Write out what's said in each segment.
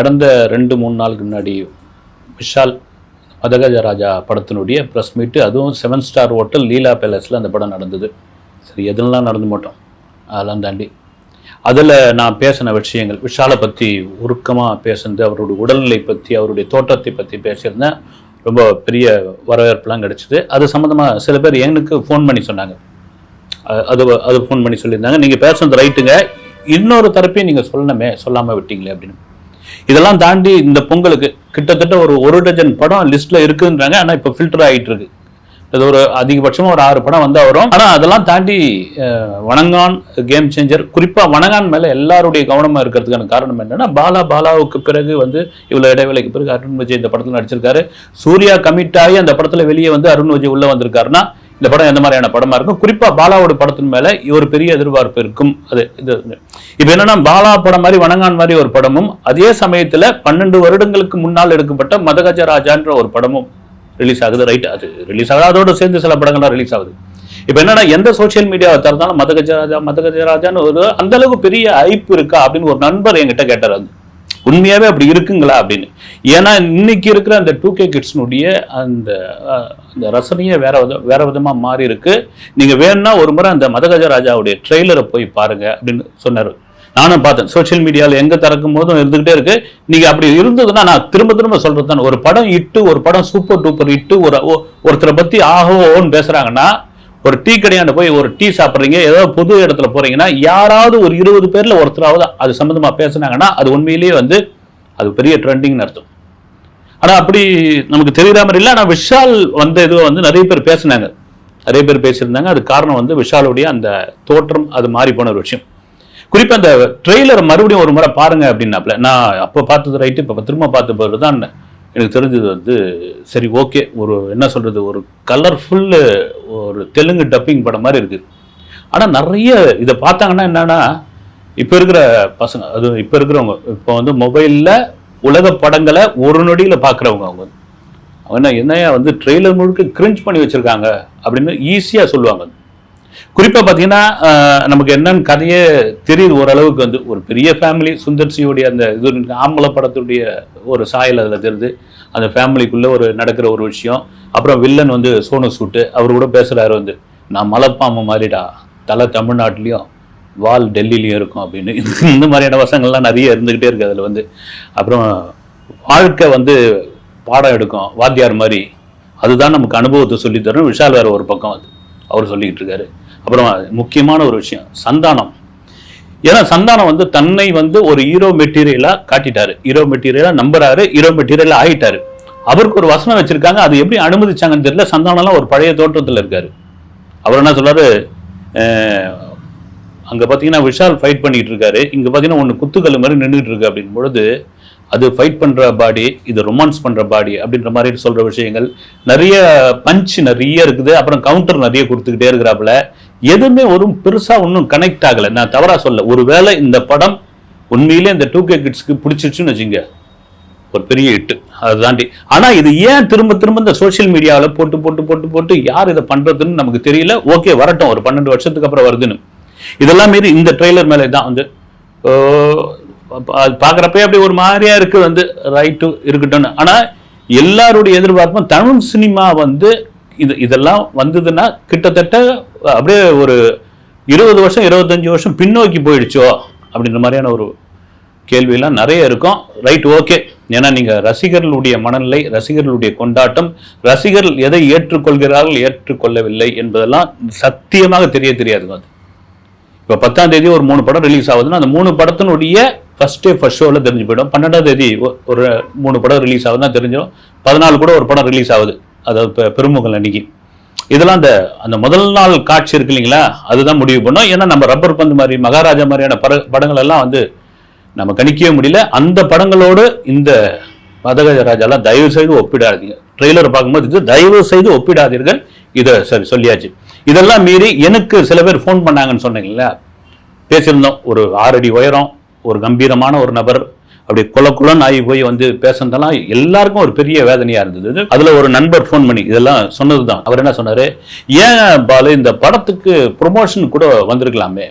கடந்த ரெண்டு மூணு நாளுக்கு முன்னாடி விஷால் மதகஜ ராஜா படத்தினுடைய ப்ரெஸ் மீட்டு அதுவும் செவன் ஸ்டார் ஹோட்டல் லீலா பேலஸில் அந்த படம் நடந்தது. சரி எதுலாம் நடந்து மாட்டோம் அதெல்லாம் தாண்டி. அதில் நான் பேசின விஷயங்கள் விஷாலை பற்றி உருக்கமாக பேசுனது அவருடைய உடல்நிலை பற்றி அவருடைய தோற்றத்தை பற்றி பேசியிருந்தேன். ரொம்ப பெரிய வரவேற்புலாம் கிடச்சிது. அது சம்மந்தமாக சில பேர் எனக்கு ஃபோன் பண்ணி சொன்னாங்க. அது அது ஃபோன் பண்ணி சொல்லியிருந்தாங்க. நீங்கள் பேசுனது ரைட்டுங்க இன்னொரு தரப்பையும் நீங்கள் சொல்லணுமே சொல்லாமல் விட்டீங்களே அப்படின்னு. இதெல்லாம் தாண்டி இந்த பொங்கலுக்கு கிட்டத்தட்ட ஒரு ஒரு டஜன் படம் லிஸ்ட்டில் இருக்குன்றாங்க. ஆனால் இப்போ ஃபில்டர் ஆகிட்டு இருக்கு இது ஒரு அதிகபட்சமாக ஒரு ஆறு படம் வந்தால் வரும். ஆனால் அதெல்லாம் தாண்டி வணங்கான் கேம் சேஞ்சர் குறிப்பாக வணங்கான் மேலே எல்லாருடைய கவனமாக இருக்கிறதுக்கான காரணம் என்னன்னா பாலா பாலாவுக்கு பிறகு வந்து இவ்வளோ இடைவேளைக்கு பிறகு அருண் விஜய் இந்த படத்தில் நடிச்சிருக்காரு. சூர்யா கமிட் ஆகி அந்த படத்தில் வெளியே வந்து அருண் விஜய் உள்ளே வந்திருக்காருன்னா இந்த படம் எந்த மாதிரியான படமா இருக்கும் குறிப்பா பாலாவோட படத்தின் மேல ஒரு பெரிய எதிர்பார்ப்பு இருக்கும். அது இது இப்போ என்னன்னா பாலா படம் மாதிரி வணங்கான் மாதிரி ஒரு படமும் அதே சமயத்துல பன்னெண்டு வருடங்களுக்கு முன்னால் எடுக்கப்பட்ட மதகஜராஜான்ற ஒரு படமும் ரிலீஸ் ஆகுது. ரைட் அது ரிலீஸ் ஆகுது. அதோட சேர்ந்து சில படங்கள்லாம் ரிலீஸ் ஆகுது. இப்போ என்னன்னா எந்த சோஷியல் மீடியாவை திறந்தாலும் மதகஜராஜா மதகஜராஜான்னு ஒரு அந்த அளவுக்கு பெரிய ஐப்பு இருக்கா அப்படின்னு ஒரு நண்பர் என்கிட்ட கேட்டார். அது உண்மையாகவே அப்படி இருக்குங்களா அப்படின்னு. ஏன்னா இன்னைக்கு இருக்கிற அந்த டூ கே கிட்ஸ்னுடைய அந்த அந்த ரசனையே வேற வித வேற விதமாக மாறி இருக்கு. நீங்கள் வேணும்னா ஒரு முறை அந்த மதகஜ ராஜாவுடைய ட்ரெய்லரை போய் பாருங்க அப்படின்னு சொன்னார். நானும் பார்த்தேன். சோஷியல் மீடியாவில் எங்கே திறக்கும் போதும் இருந்துகிட்டே இருக்கு. நீங்கள் அப்படி இருந்ததுன்னா நான் திரும்ப திரும்ப சொல்றது தான் ஒரு படம் இட்டு ஒரு படம் சூப்பர் டூப்பர் இட்டு ஒரு ஒ- ஒருத்தரை பற்றி ஆகவோன்னு பேசுகிறாங்கன்னா ஒரு டீ கடையாண்ட போய் ஒரு டீ சாப்பிட்றீங்க ஏதோ பொது இடத்துல போறீங்கன்னா யாராவது ஒரு இருபது பேர்ல ஒருத்தராவது அது சம்மந்தமாக பேசுனாங்கன்னா அது உண்மையிலேயே வந்து அது பெரிய ட்ரெண்டிங்னு அர்த்தம். ஆனா அப்படி நமக்கு தெரியுற மாதிரி இல்லை. ஆனால் விஷால் வந்த இது வந்து நிறைய பேர் பேசுனாங்க. நிறைய பேர் பேசியிருந்தாங்க. அது காரணம் வந்து விஷாலுடைய அந்த தோற்றம் அது மாறி போன ஒரு விஷயம். குறிப்பாக அந்த ட்ரெய்லர் மறுபடியும் ஒரு முறை பாருங்க அப்படின்னாப்ல. நான் அப்போ பார்த்தது ரைட்டு இப்போ திரும்ப பார்த்து போகிறது தான் எனக்கு தெரிஞ்சது வந்து சரி ஓகே. ஒரு என்ன சொல்கிறது ஒரு கலர்ஃபுல்லு ஒரு தெலுங்கு டப்பிங் படம் மாதிரி இருக்குது ஆனால் நிறைய இதை பார்த்தாங்கன்னா என்னென்னா இப்போ இருக்கிற பசங்க அது இப்போ இருக்கிறவங்க இப்போ வந்து மொபைலில் உலக படங்களை ஒரு நொடியில் பார்க்குறவங்க அவங்க. அவங்க என்ன என்னையா வந்து ட்ரெய்லர் முழுக்க கிரிஞ்ச் பண்ணி வச்சுருக்காங்க அப்படின்னு ஈஸியாக சொல்லுவாங்க. குறிப்பாக பார்த்தீங்கன்னா நமக்கு என்னன்னு கதையே தெரியுது. ஓரளவுக்கு வந்து ஒரு பெரிய ஃபேமிலி சுந்தர்சியுடைய அந்த இது ஆம்பளை படத்துடைய ஒரு சாயல் அதில் தெரியுது. அந்த ஃபேமிலிக்குள்ளே ஒரு நடக்கிற ஒரு விஷயம். அப்புறம் வில்லன் வந்து சோனு சூட்டு. அவர் கூட பேசுகிறாரு வந்து நான் மலைப்பாம்பு மாதிரிடா. தலை தமிழ்நாட்டிலையும் வால் டெல்லிலையும் இருக்கும் அப்படின்னு. இந்த மாதிரியான வசங்கள்லாம் நிறைய இருந்துக்கிட்டே இருக்கு அதில் வந்து. அப்புறம் வாழ்க்கை வந்து பாடம் எடுக்கும். வாத்தியார் மாதிரி. அதுதான் நமக்கு அனுபவத்தை சொல்லித்தரும் விஷால் வேறு ஒரு பக்கம் அது அவர் சொல்லிக்கிட்டு இருக்காரு. அப்புறம் முக்கியமான ஒரு விஷயம் சந்தானம். ஏன்னா சந்தானம் வந்து தன்னை வந்து ஒரு ஹீரோ மெட்டீரியலா காட்டிட்டாரு. ஹீரோ மெட்டீரியலா நம்புறாரு ஹீரோ மெட்டீரியலா ஆயிட்டாரு. அவருக்கு ஒரு வசனம் வச்சிருக்காங்க அது எப்படி அனுமதிச்சாங்கன்னு தெரியல சந்தானம்லாம் ஒரு பழைய தோற்றத்தில் இருக்காரு. அவர் என்ன சொல்றாரு அங்கே பார்த்தீங்கன்னா விஷால் ஃபைட் பண்ணிட்டு இருக்காரு. இங்கே பார்த்தீங்கன்னா ஒன்று குத்துக்கல் மாதிரி நின்றுட்டு இருக்கு அப்படின் பொழுது அது ஃபைட் பண்ணுற பாடி இது ரொமான்ஸ் பண்ணுற பாடி அப்படின்ற மாதிரி சொல்கிற விஷயங்கள். நிறைய பஞ்ச் நிறைய இருக்குது அப்புறம் கவுண்டர் நிறைய கொடுத்துக்கிட்டே இருக்கிறாப்புல. எதுவுமே ஒரு பெருசாக ஒன்றும் கனெக்ட் ஆகலை. நான் தவறாக சொல்ல ஒருவேளை இந்த படம் உண்மையிலே இந்த டூ கே கிட்ஸ்க்கு பிடிச்சிருச்சுன்னு வச்சுங்க. ஒரு பெரிய இட்டு அதை தாண்டி. ஆனால் இது ஏன் திரும்ப திரும்ப இந்த சோஷியல் மீடியாவில் போட்டு போட்டு போட்டு போட்டு யார் இதை பண்ணுறதுன்னு நமக்கு தெரியல. ஓகே வரட்டும். ஒரு பன்னெண்டு வருஷத்துக்கு அப்புறம் வருதுன்னு. இதெல்லாம் மீறி இந்த ட்ரெய்லர் மேலே தான் வந்து பா- அது பார்க்குறப்பே அப்படி ஒரு மாதிரியா இருக்கு வந்து ரைட்டு இருக்கட்டும்னு. ஆனால் எல்லாருடைய எதிர்பார்ப்பும் தமிழ் சினிமா வந்து இது இதெல்லாம் வந்ததுன்னா கிட்டத்தட்ட அப்படியே ஒரு இருபது வருஷம் இருபத்தஞ்சி வருஷம் பின்னோக்கி போயிடுச்சோ அப்படின்ற மாதிரியான ஒரு கேள்வியெல்லாம் நிறைய இருக்கும். ரைட் ஓகே ஏன்னா நீங்கள் ரசிகர்களுடைய மனநிலை ரசிகர்களுடைய கொண்டாட்டம் ரசிகர்கள் எதை ஏற்றுக்கொள்கிறார்கள் ஏற்றுக்கொள்ளவில்லை என்பதெல்லாம் சத்தியமாக தெரிய தெரியாதுங்க அது. இப்போ பத்தாம் தேதி ஒரு மூணு படம் ரிலீஸ் ஆகுதுன்னா அந்த மூணு படத்தினுடைய ஃபர்ஸ்ட் டே ஃபர்ஸ்ட் ஷோவில் தெரிஞ்சு போயிடும். பன்னெண்டாம் தேதி ஒரு மூணு படம் ரிலீஸ் ஆகுதுன்னா தெரிஞ்சிடும். பதினாலு கூட ஒரு படம் ரிலீஸ் ஆகுது. அதாவது இப்போ பெருமுகல் அன்னைக்கு இதெல்லாம் அந்த அந்த முதல் நாள் காட்சி இருக்கு இல்லைங்களா? அதுதான் முடிவு பண்ணும். ஏன்னா நம்ம ரப்பர் பந்து மாதிரி மகாராஜா மாதிரியான பட படங்கள் எல்லாம் வந்து நம்ம கணிக்கவே முடியல. அந்த படங்களோடு இந்த மதகஜ ராஜாலாம் தயவு செய்து ஒப்பிடாதீங்க. ட்ரெய்லர் பார்க்கும்போது இது தயவு செய்து ஒப்பிடாதீர்கள். இதை சரி சொல்லியாச்சு. இதெல்லாம் மீறி எனக்கு சில பேர் ஃபோன் பண்ணாங்கன்னு சொன்னீங்களா பேசியிருந்தோம். ஒரு ஆறடி உயரம் ஒரு கம்பீரமான ஒரு நபர் அப்படி குல குலன்னு ஆகி போய் வந்து பேசுனதெல்லாம் எல்லாருக்கும் ஒரு பெரிய வேதனையா இருந்தது அதுல ஒரு நண்பர் ஃபோன் பண்ணி இதெல்லாம் சொன்னதுதான். அவர் என்ன சொன்னாரு? ஏன் பாலு இந்த படத்துக்கு ப்ரொமோஷன் கூட வந்திருக்கலாமே?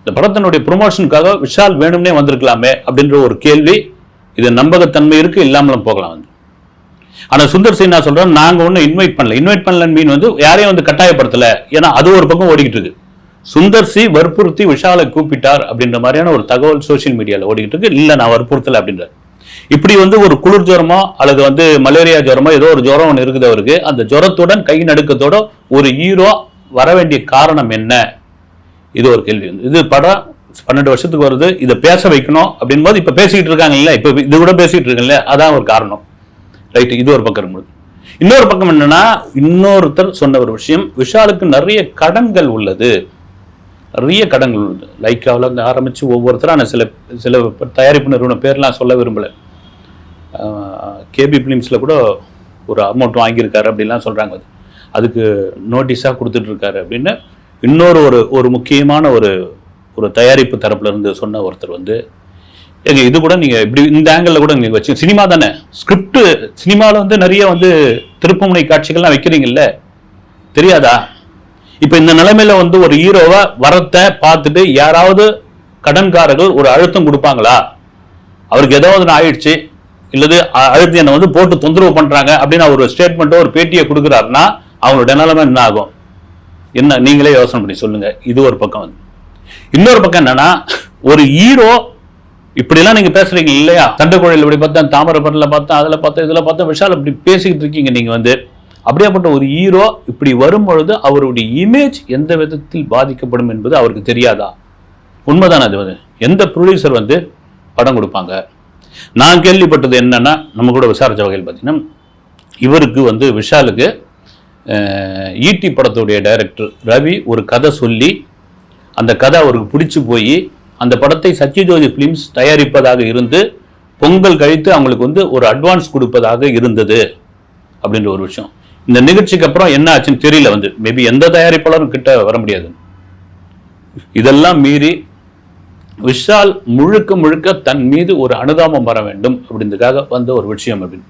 இந்த படத்தினுடைய ப்ரொமோஷனுக்காக விஷால் வேணும்னே வந்திருக்கலாமே? அப்படின்ற ஒரு கேள்வி இது நம்பகத்தன்மை இருக்கு இல்லாமலும் போகலாம் வந்து. ஆனா சுந்தர் சிங் என்ன சொல்றோம் நாங்க ஒன்றும் இன்வைட் பண்ணல. இன்வைட் பண்ணலன்னு மீன் வந்து யாரையும் வந்து கட்டாயப்படுத்தல. ஏன்னா அது ஒரு பக்கம் ஓடிக்கிட்டு இருக்கு. சுந்தர் சி வற்புறுத்தி விஷாலை கூப்பிட்டார் அப்படின்ற மாதிரியான ஒரு தகவல் சோஷியல் மீடியாவில் ஓடிக்கிட்டு இருக்கு. இல்லை நான் வற்புறுத்தலை அப்படின்றார். இப்படி வந்து ஒரு குளிர் ஜுரமோ அல்லது வந்து மலேரியா ஜுரமோ ஏதோ ஒரு ஜுரம் ஒன்று இருக்குது அவருக்கு. அந்த ஜுரத்துடன் கை நடுக்கத்தோட ஒரு ஹீரோ வர வேண்டிய காரணம் என்ன? இது ஒரு கேள்வி. வந்து இது படம் பன்னெண்டு வருஷத்துக்கு வருது. இதை பேச வைக்கணும் அப்படின் போது இப்போ பேசிக்கிட்டு இருக்காங்க இப்போ இது கூட பேசிகிட்டு இருக்காங்கல்ல அதான் ஒரு காரணம். ரைட்டு இது ஒரு பக்கம் இருக்கும்போது இன்னொரு பக்கம் என்னன்னா இன்னொருத்தர் சொன்ன ஒரு விஷயம் விஷாலுக்கு நிறைய கடன்கள் உள்ளது. நிறைய கடன்கள் உண்டு. லைக்காவில் வந்து ஆரம்பித்து ஒவ்வொருத்தரும் ஆனால் சில சில தயாரிப்பு நிறுவன பேர்லாம் சொல்ல விரும்பல. கேபி ஃபிலிம்ஸில் கூட ஒரு அமௌண்ட் வாங்கியிருக்காரு அப்படிலாம் சொல்கிறாங்க அது அதுக்கு நோட்டீஸாக கொடுத்துட்ருக்காரு அப்படின்னு இன்னொரு ஒரு ஒரு முக்கியமான ஒரு ஒரு தயாரிப்பு தரப்புலேருந்து சொன்ன ஒருத்தர் வந்து எங்க இது கூட நீங்கள் இப்படி இந்த ஆங்கிளில் கூட நீங்கள் வச்சு சினிமா தானே? ஸ்கிரிப்ட் சினிமாவில் வந்து நிறைய வந்து திருப்புமுனை காட்சிகள்லாம் வைக்கிறீங்கல்ல? தெரியாதா? இப்போ இந்த நிலைமையில வந்து ஒரு ஹீரோவை வரத்தை பார்த்துட்டு யாராவது கடன்காரர்கள் ஒரு அழுத்தம் கொடுப்பாங்களா? அவருக்கு ஏதாவது ஆயிடுச்சு. இல்லது அழுத்தி என்னை வந்து போட்டு தொந்தரவு பண்றாங்க அப்படின்னு ஒரு ஸ்டேட்மெண்ட்டோ ஒரு பேட்டியை கொடுக்குறாருன்னா அவங்களோட நிலைமை என்ன ஆகும்? என்ன நீங்களே யோசனை பண்ணி சொல்லுங்க. இது ஒரு பக்கம் வந்து. இன்னொரு பக்கம் என்னன்னா ஒரு ஹீரோ இப்படிலாம் நீங்க பேசுறீங்க இல்லையா? தண்டக்குழையில் இப்படி பார்த்தா தாமிரபரணில பார்த்தா அதில் பார்த்தா இதில் பார்த்தா விஷால் இப்படி பேசிக்கிட்டு இருக்கீங்க நீங்க வந்து. அப்படியாப்பட்ட ஒரு ஹீரோ இப்படி வரும் பொழுது அவருடைய இமேஜ் எந்த விதத்தில் பாதிக்கப்படும் என்பது அவருக்கு தெரியாதா? உண்மைதானே அது வந்து. எந்த ப்ரொடியூசர் வந்து படம் கொடுப்பாங்க? நான் கேள்விப்பட்டது என்னன்னா நம்ம கூட விசாரித்த வகையில் பார்த்தீங்கன்னா இவருக்கு வந்து விஷாலுக்கு ஈட்டி படத்துடைய டைரக்டர் ரவி ஒரு கதை சொல்லி அந்த கதை அவருக்கு பிடிச்சி போய் அந்த படத்தை சத்யஜோதி ஃபிலிம்ஸ் தயாரிப்பதாக இருந்து பொங்கல் கழித்து அவங்களுக்கு வந்து ஒரு அட்வான்ஸ் கொடுப்பதாக இருந்தது அப்படின்ற ஒரு விஷயம். இந்த நிகழ்ச்சிக்கு அப்புறம் என்ன ஆச்சுன்னு தெரியல வந்து. மேபி எந்த தயாரிப்பாளரும் கிட்ட வர முடியாது. இதெல்லாம் மீறி விஷால் முழுக்க முழுக்க தன் மீது ஒரு அனுதாபம் வர வேண்டும் அப்படின்றதுக்காக வந்த ஒரு விஷயம் அப்படின்னு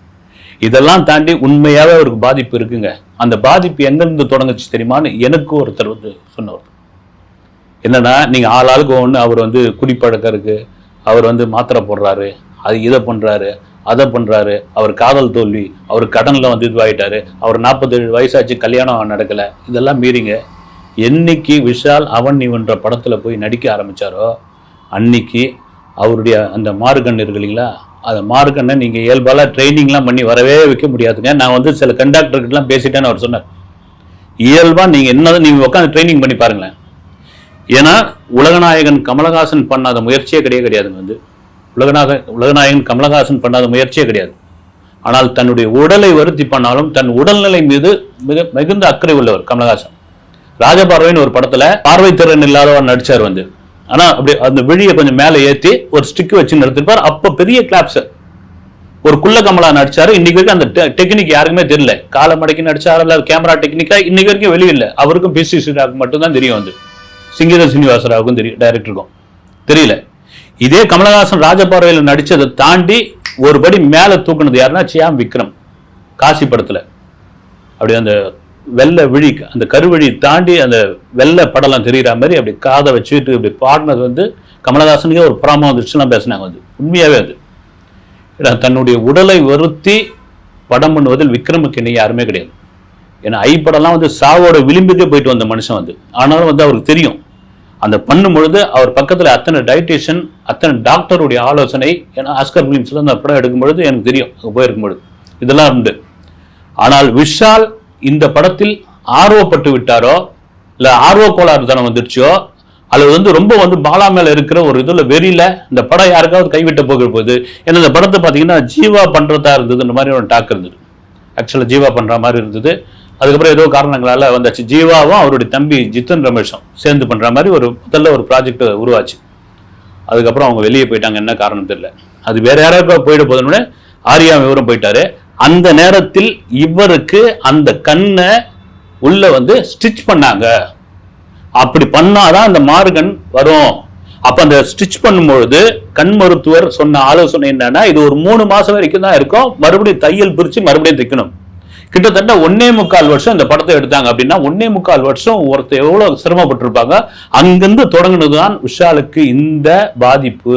இதெல்லாம் தாண்டி உண்மையாகவே அவருக்கு பாதிப்பு இருக்குங்க. அந்த பாதிப்பு எங்கிருந்து தொடங்குச்சு தெரியுமான்னு எனக்கு ஒருத்தர் வந்து சொன்னவர். என்னன்னா நீங்க ஆள் ஆளுக்கு ஒன்று அவர் வந்து குடிப்பழக்கம் அவர் வந்து மாத்திரை போடுறாரு அது இதை பண்றாரு அதை பண்ணுறாரு அவர் காதல் தோல்வி அவர் கடனில் வந்து இதுவாகிட்டார் அவர் நாற்பத்தேழு வயசாச்சு கல்யாணம் நடக்கலை. இதெல்லாம் மீறிங்க. என்னைக்கு விஷால் அவன் இவன்ற படத்தில் போய் நடிக்க ஆரம்பிச்சாரோ அன்னைக்கு அவருடைய அந்த மார்கண் இருக்கு இல்லைங்களா? அந்த மார்கண்ணை நீங்கள் இயல்பால ட்ரைனிங்லாம் பண்ணி வரவே வைக்க முடியாதுங்க. நான் வந்து சில கண்டக்டர்கிட்டலாம் பேசிட்டேன்னு அவர் சொன்னார். இயல்பாக நீங்கள் என்னதான் நீங்கள் உட்காந்து ட்ரைனிங் பண்ணி பாருங்களேன். ஏன்னா உலகநாயகன் கமலஹாசன் பண்ணாத முயற்சியே கிடையாது கிடையாதுங்க வந்து. உலகநாக உலகநாயகன் கமலஹாசன் பண்ணாத முயற்சியே கிடையாது. ஆனால் தன்னுடைய உடலை வருத்தி பண்ணாலும் தன் உடல்நிலை மீது மிக மிகுந்த அக்கறை உள்ளவர் கமலஹாசன். ராஜபார்வைன்னு ஒரு படத்துல பார்வை திறன் இல்லாதவர் நடிச்சார் வந்து. ஆனா அப்படி அந்த விழியை கொஞ்சம் மேலே ஏற்றி ஒரு ஸ்டிக் வச்சு நடத்திருப்பார். அப்ப பெரிய கிளாப்ஸ் ஒரு குள்ள கமலா நடிச்சாரு. இன்னைக்கு வரைக்கும் அந்த டெக்னிக் யாருக்குமே தெரியல. காலை மடக்கி நடிச்சாரு இல்ல கேமரா டெக்னிக்கா இன்னைக்கு வரைக்கும் வெளியில்ல அவருக்கும் பிசி ஸ்ரீராவுக்கு மட்டும்தான் தெரியும் வந்து. சிங்கீத சீனிவாசராவுக்கும் தெரியும் டைரக்டருக்கும் தெரியல. இதே கமலஹாசன் ராஜபார்வையில் நடித்ததை தாண்டி ஒரு படி மேலே தூக்குனது யாருன்னா சியாம் விக்ரம் காசி படத்தில். அப்படி அந்த வெள்ளை விழி அந்த கருவழி தாண்டி அந்த வெள்ளை படம்லாம் தெரிகிற மாதிரி அப்படி காதை வச்சுட்டு இப்படி பாடினது வந்து கமலஹாசனுக்கே ஒரு புறாம வந்துருச்சுலாம் பேசினாங்க வந்து. உண்மையாகவே அது. ஏன்னா தன்னுடைய உடலை வருத்தி படம் பண்ணுவதில் விக்ரமுக்கு இன்னும் யாருமே கிடையாது. ஏன்னா ஐ படம்லாம் வந்து சாவோட விளிம்புக்கே போயிட்டு வந்த மனுஷன் வந்து. ஆனாலும் வந்து அவருக்கு தெரியும். அந்த பண்ணும் பொழுது அவர் பக்கத்தில் அத்தனை டயட்டிஷியன் அத்தனை டாக்டருடைய ஆலோசனை ஏன்னா ஆஸ்கர் ஃபிலிம்ஸில் அந்த படம் எடுக்கும் பொழுது எனக்கு தெரியும் அங்கே போயிருக்கும் பொழுது இதெல்லாம் உண்டு. ஆனால் விஷால் இந்த படத்தில் ஆர்வப்பட்டு விட்டாரோ இல்லை ஆர்வ கோளாறு தானே வந்துருச்சோ அல்லது வந்து ரொம்ப வந்து பாலா மேலே இருக்கிற ஒரு இதில் வெறியில இந்த படம் யாருக்காவது கைவிட்ட போகிற போகுது ஏன்னா இந்த படத்தை பார்த்தீங்கன்னா ஜீவா பண்றதா இருந்ததுன்ற மாதிரி ஒரு டாக் இருந்தது. ஆக்சுவலாக ஜீவா பண்ணுற மாதிரி இருந்தது. அதுக்கப்புறம் ஏதோ காரணங்களால வந்தாச்சு. ஜீவாவும் அவருடைய தம்பி ஜித்தன் ரமேஷும் சேர்ந்து பண்ற மாதிரி ஒரு முதல்ல ஒரு ப்ராஜெக்ட் உருவாச்சு. அதுக்கப்புறம் அவங்க வெளியே போயிட்டாங்க. என்ன காரணம் தெரியல. அது வேற யாராவது போயிட போதுன்னு ஆரியா விவரம் போயிட்டாரு. அந்த நேரத்தில் இவருக்கு அந்த கண்ணை உள்ள வந்து ஸ்டிச் பண்ணாங்க. அப்படி பண்ணாதான் அந்த மார்கன் வரும். அப்ப அந்த ஸ்டிச் பண்ணும்பொழுது கண் மருத்துவர் சொன்ன ஆலோசனை என்னன்னா இது ஒரு மூணு மாசம் வரைக்கும் தான் இருக்கும். மறுபடியும் தையல் பிரிச்சு மறுபடியும் தைக்கணும். கிட்டத்தட்ட ஒன்னே முக்கால் வருஷம் இந்த படத்தை எடுத்தாங்க. அப்படின்னா ஒன்னே முக்கால் வருஷம் ஒருத்தர் எவ்வளவு சிரமப்பட்டிருப்பாங்க? அங்கிருந்து தொடங்கினதுதான் விஷாலுக்கு இந்த பாதிப்பு.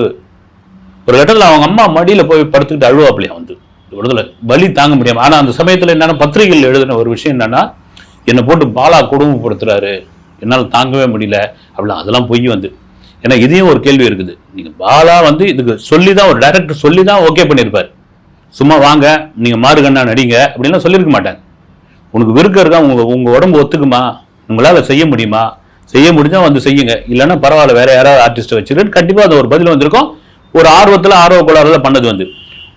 ஒரு கட்டத்தில் அவங்க அம்மா மடியில் போய் படுத்துக்கிட்டு அழுவாப்பிலையா வந்து. இந்த விடுதலை வலி தாங்க முடியாம. ஆனால் அந்த சமயத்தில் என்னன்னா பத்திரிகையில் எழுதின ஒரு விஷயம் என்னன்னா என்னை போட்டு பாலா கொடுமைப்படுத்துறாரு. என்னால் தாங்கவே முடியல. அப்படிலாம் அதெல்லாம் பொய் வந்து. ஏன்னா இதையும் ஒரு கேள்வி இருக்குது. நீங்கள் பாலா வந்து இதுக்கு சொல்லி தான் ஒரு டைரக்டர் சொல்லி தான் ஓகே பண்ணியிருப்பார். சும்மா வாங்க நீங்கள் மாறுகண்ணா நடிங்க அப்படின்லாம் சொல்லியிருக்க மாட்டாங்க உனக்கு விருக்க இருக்கா? உங்கள் உங்கள் உடம்பு ஒத்துக்குமா? உங்களால் செய்ய முடியுமா? செய்ய முடிஞ்சால் வந்து செய்யுங்க. இல்லைன்னா பரவாயில்ல வேறு யாராவது ஆர்டிஸ்ட்டை வச்சுக்கிட்டு கண்டிப்பாக அது ஒரு பதில் வந்திருக்கும். ஒரு ஆர்வத்தில் ஆர்வ கோளாறுல பண்ணது வந்து.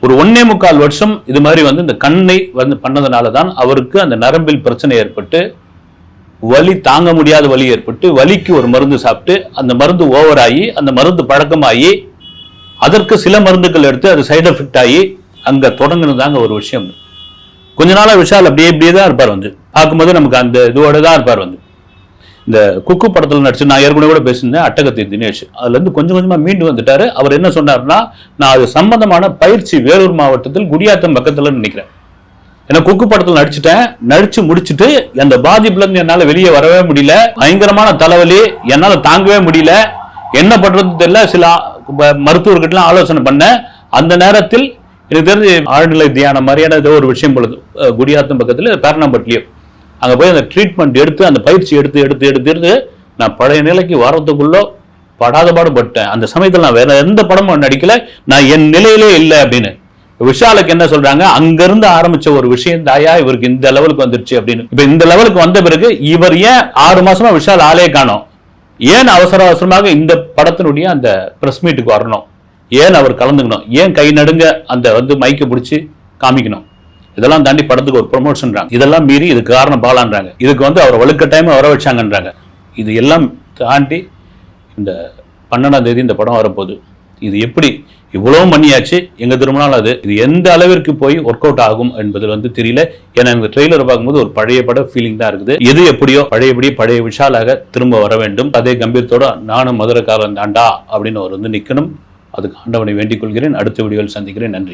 ஒரு ஒன்னே முக்கால் வருஷம் இது மாதிரி வந்து இந்த கண்ணை வந்து பண்ணதுனால தான் அவருக்கு அந்த நரம்பில் பிரச்சனை ஏற்பட்டு வலி தாங்க முடியாத வலி ஏற்பட்டு வலிக்கு ஒரு மருந்து சாப்பிட்டு அந்த மருந்து ஓவராகி அந்த மருந்து பழக்கமாகி அதற்கு சில மருந்துகள் எடுத்து அது சைடு எஃபெக்ட் ஆகி அங்கே தொடங்கினதாங்க ஒரு விஷயம். கொஞ்ச நாளாக விஷால் அப்படியே இப்படியே தான் இருப்பார் வந்து. பார்க்கும்போது நமக்கு அந்த இதோட தான் இருப்பார் வந்து. இந்த குக்கு படத்தில் நடிச்சு நான் ஏற்கனவே கூட பேசியிருந்தேன் அட்டகத்தி தினேஷ். அதுலேருந்து கொஞ்சம் கொஞ்சமாக மீண்டு வந்துட்டார். அவர் என்ன சொன்னார்னா நான் அது சம்பந்தமான பயிற்சி வேலூர் மாவட்டத்தில் குடியாத்தம் பக்கத்தில் நினைக்கிறேன். ஏன்னா குக்கு படத்தில் நடிச்சுட்டேன். நடிச்சு முடிச்சுட்டு அந்த பாதிப்புலேருந்து என்னால் வெளியே வரவே முடியல. பயங்கரமான தலைவலி. என்னால் தாங்கவே முடியல. என்ன பண்ணுறது தெரியல. சில மருத்துவர்கிட்டலாம் ஆலோசனை பண்ணேன். அந்த நேரத்தில் எனக்கு தெரிஞ்சு ஆழ்நிலை தியானம் மாதிரியான ஏதோ ஒரு விஷயம் பொழுது குடியாத்தம் பக்கத்தில் பேரணாம்பட்டிலையோ அங்கே போய் அந்த ட்ரீட்மெண்ட் எடுத்து அந்த பயிற்சி எடுத்து எடுத்து எடுத்து எடுத்து நான் பழைய நிலைக்கு வரதுக்குள்ள படாத பாடுபட்டேன். அந்த சமயத்தில் நான் வேற எந்த படமும் நடிக்கல. நான் என் நிலையிலே இல்லை அப்படின்னு. விஷாலுக்கு என்ன சொல்றாங்க? அங்கிருந்து ஆரம்பிச்ச ஒரு விஷயம் தாயா இவருக்கு இந்த லெவலுக்கு வந்துருச்சு அப்படின்னு. இப்ப இந்த லெவலுக்கு வந்த பிறகு இவர் ஏன் ஆறு மாசமா விஷால் ஆளே காணும்? ஏன் அவசர அவசரமாக இந்த படத்தினுடைய அந்த பிரஸ் மீட்டுக்கு வரணும்? ஏன் அவர் கலந்துக்கணும்? ஏன் கை நடுங்க அந்த வந்து மைக்கை பிடிச்சி காமிக்கணும்? இதெல்லாம் தாண்டி படத்துக்கு ஒரு ப்ரொமோஷன்றாங்க இதெல்லாம் மீறி இதுக்கு காரணம் பாலான்றாங்க. இதுக்கு வந்து அவர் வலுக்கட்டாயமா வர வச்சாங்கன்றாங்க. இது எல்லாம் தாண்டி இந்த பன்னெண்டாம் தேதி இந்த படம் வரப்போகுது. இது எப்படி இவ்வளவு மணியாச்சு? எங்க திரும்பினாலும் அது? இது எந்த அளவிற்கு போய் ஒர்க் அவுட் ஆகும் என்பது வந்து தெரியல. ஏன்னா இந்த ட்ரெய்லரை பார்க்கும்போது ஒரு பழைய பட ஃபீலிங் தான் இருக்குது. எது எப்படியோ பழையபடி பழைய விஷாலாக திரும்ப வர வேண்டும். அதே கம்பீரத்தோட நானும் மதுரக்காரன் தாண்டா அப்படின்னு அவர் வந்து நிற்கணும் அதுக்கு ஆண்டவனை வேண்டிக் கொள்கிறேன். அடுத்த வீடியோவில் சந்திக்கிறேன். நன்றி.